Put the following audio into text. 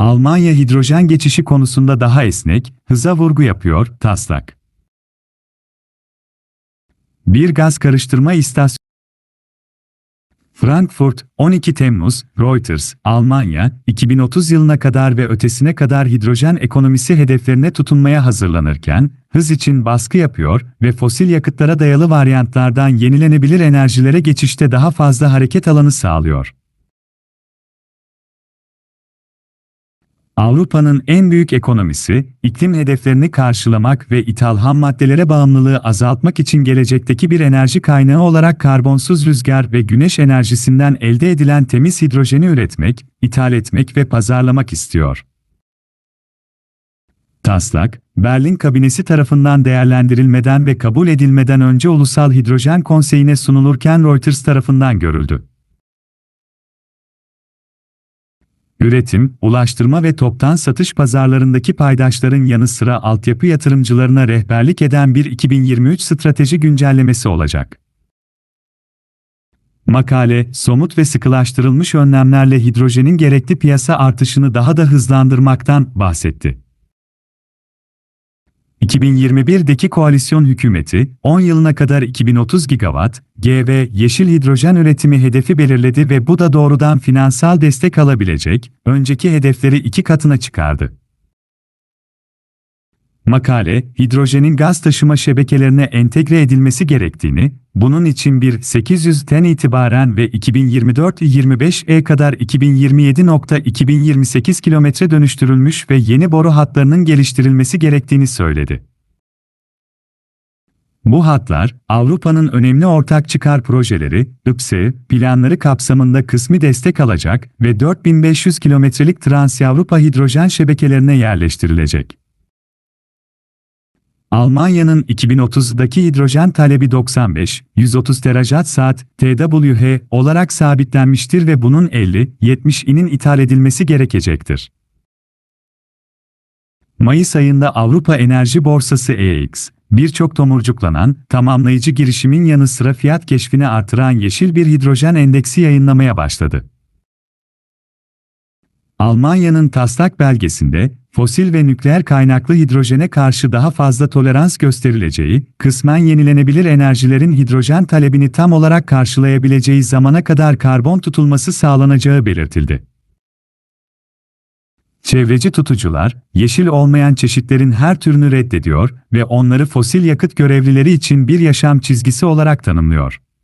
Almanya hidrojen geçişi konusunda daha esnek, hıza vurgu yapıyor, taslak. Bir gaz karıştırma istasyonu Frankfurt, 12 Temmuz, Reuters, Almanya, 2030 yılına kadar ve ötesine kadar hidrojen ekonomisi hedeflerine tutunmaya hazırlanırken, hız için baskı yapıyor ve fosil yakıtlara dayalı varyantlardan yenilenebilir enerjilere geçişte daha fazla hareket alanı sağlıyor. Avrupa'nın en büyük ekonomisi, iklim hedeflerini karşılamak ve ithal ham maddelere bağımlılığı azaltmak için gelecekteki bir enerji kaynağı olarak karbonsuz rüzgar ve güneş enerjisinden elde edilen temiz hidrojeni üretmek, ithal etmek ve pazarlamak istiyor. Taslak, Berlin kabinesi tarafından değerlendirilmeden ve kabul edilmeden önce Ulusal Hidrojen Konseyi'ne sunulurken Reuters tarafından görüldü. Üretim, ulaştırma ve toptan satış pazarlarındaki paydaşların yanı sıra altyapı yatırımcılarına rehberlik eden bir 2023 strateji güncellemesi olacak. Makale, somut ve sıkılaştırılmış önlemlerle hidrojenin gerekli piyasa artışını daha da hızlandırmaktan bahsetti. 2021'deki koalisyon hükümeti, 10 yılına kadar 2030 gigawatt, GV, yeşil hidrojen üretimi hedefi belirledi ve bu da doğrudan finansal destek alabilecek, önceki hedefleri iki katına çıkardı. Makale, hidrojenin gaz taşıma şebekelerine entegre edilmesi gerektiğini, bunun için bir 800'ten itibaren ve 2024-25'e kadar 2027.2028 kilometre dönüştürülmüş ve yeni boru hatlarının geliştirilmesi gerektiğini söyledi. Bu hatlar, Avrupa'nın önemli ortak çıkar projeleri, IPSE, planları kapsamında kısmi destek alacak ve 4500 kilometrelik Trans-Avrupa hidrojen şebekelerine yerleştirilecek. Almanya'nın 2030'daki hidrojen talebi 95-130 terawatt saat TWh olarak sabitlenmiştir ve bunun 50-70'inin ithal edilmesi gerekecektir. Mayıs ayında Avrupa Enerji Borsası EEX, birçok tomurcuklanan, tamamlayıcı girişimin yanı sıra fiyat keşfini artıran yeşil bir hidrojen endeksi yayınlamaya başladı. Almanya'nın taslak belgesinde, fosil ve nükleer kaynaklı hidrojene karşı daha fazla tolerans gösterileceği, kısmen yenilenebilir enerjilerin hidrojen talebini tam olarak karşılayabileceği zamana kadar karbon tutulması sağlanacağı belirtildi. Çevreci tutucular, yeşil olmayan çeşitlerin her türünü reddediyor ve onları fosil yakıt görevlileri için bir yaşam çizgisi olarak tanımlıyor.